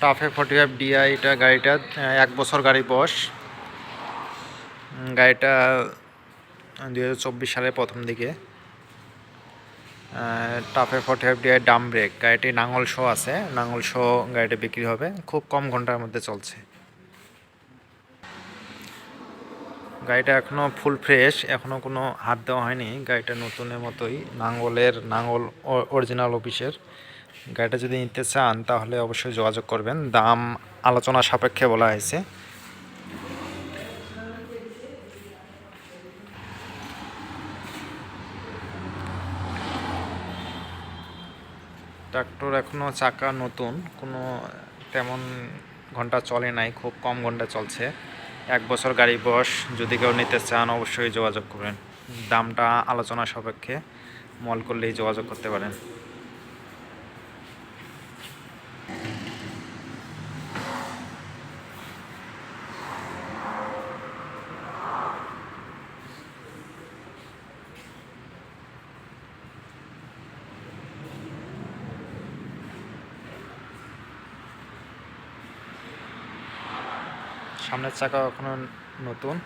টাফে forty five DI এটা গাড়িটা এক বছর গাড়ি উম, গাড়িটা দুই সালের প্রথম দিকে। টাফে forty five DI Dam break গাড়িটি নাঙল শো আছে নাঙল শো গাড়িটা বিক্রি হবে। খুব কম ঘণ্টার মধ্যে চলছে। গাড়িটা এখনও ফুল ফ্রেশ এখনও কোনো হাত দেওয়া হয়নি। গাড়িটা নতুনের মতোই নাঙ্গলের নাঙ্গল অরিজিনাল অফিসের গাড়িটা যদি নিতে চান, তাহলে অবশ্যই যোগাযোগ করবেন। দাম আলোচনা সাপেক্ষে বলা হয়েছে। ট্রাক্টর এখনও চাকা নতুন, কোনো তেমন ঘণ্টা চলে নাই, খুব কম ঘণ্টা চলছে। এক বছর গাড়ি বস যদি কেউ নিতে চান, অবশ্যই যোগাযোগ করবেন। দামটা আলোচনা সাপেক্ষে, মল করলেই যোগাযোগ করতে পারেন। সামনের চাকা এখনও নতুন?